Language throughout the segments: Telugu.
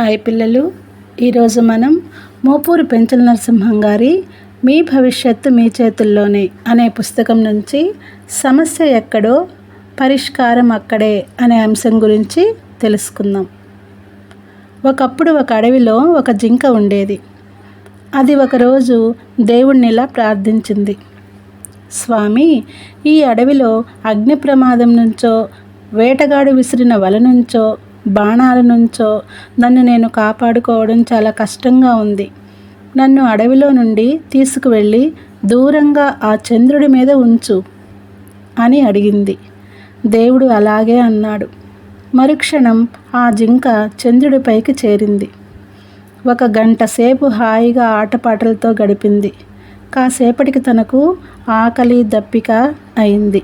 హాయ్ పిల్లలు. ఈరోజు మనం మోపూరు పెంచల నరసింహం గారి మీ భవిష్యత్తు మీ చేతుల్లోనే అనే పుస్తకం నుంచి సమస్య ఎక్కడో పరిష్కారం అక్కడే అనే అంశం గురించి తెలుసుకుందాం. ఒకప్పుడు ఒక అడవిలో ఒక జింక ఉండేది. అది ఒకరోజు దేవుణ్ణిలా ప్రార్థించింది. స్వామి ఈ అడవిలో అగ్ని ప్రమాదం నుంచో వేటగాడు విసిరిన వల నుంచో బాణాల నుంచో నన్ను నేను కాపాడుకోవడం చాలా కష్టంగా ఉంది. నన్ను అడవిలో నుండి తీసుకువెళ్ళి దూరంగా ఆ చంద్రుడి మీద ఉంచు అని అడిగింది. దేవుడు అలాగే అన్నాడు. మరుక్షణం ఆ జింక చంద్రుడిపైకి చేరింది. ఒక గంట సేపు హాయిగా ఆటపాటలతో గడిపింది. కాసేపటికి తనకు ఆకలి దప్పిక అయింది.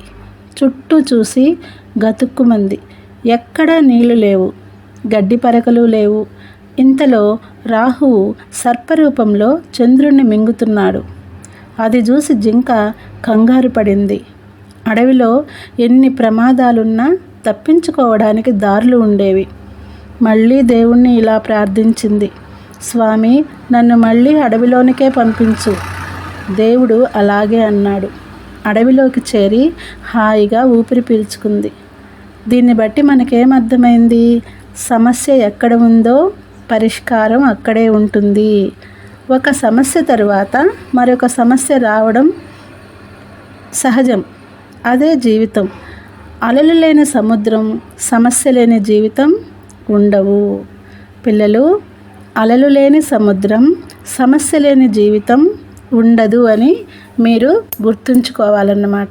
చుట్టూ చూసి గతుక్కుమంది. ఎక్కడా నీళ్ళు లేవు. గడ్డి పరకలు లేవు. ఇంతలో రాహువు సర్పరూపంలో చంద్రుణ్ణి మింగుతున్నాడు. అది చూసి జింక కంగారు పడింది. అడవిలో ఎన్ని ప్రమాదాలున్నా తప్పించుకోవడానికి దారులు ఉండేవి. మళ్ళీ దేవుణ్ణి ఇలా ప్రార్థించింది. స్వామి నన్ను మళ్ళీ అడవిలోనికే పంపించు దేవుడు అలాగే అన్నాడు. అడవిలోకి చేరి హాయిగా ఊపిరి పీల్చుకుంది. దీన్ని బట్టి మనకేమర్థమైంది? సమస్య ఎక్కడ ఉందో పరిష్కారం అక్కడే ఉంటుంది. ఒక సమస్య తరువాత మరొక సమస్య రావడం సహజం. అదే జీవితం. అలలు లేని సముద్రం సమస్య లేని జీవితం ఉండవు. పిల్లలు అలలు లేని సముద్రం సమస్య లేని జీవితం ఉండదు అని మీరు గుర్తుంచుకోవాలన్నమాట.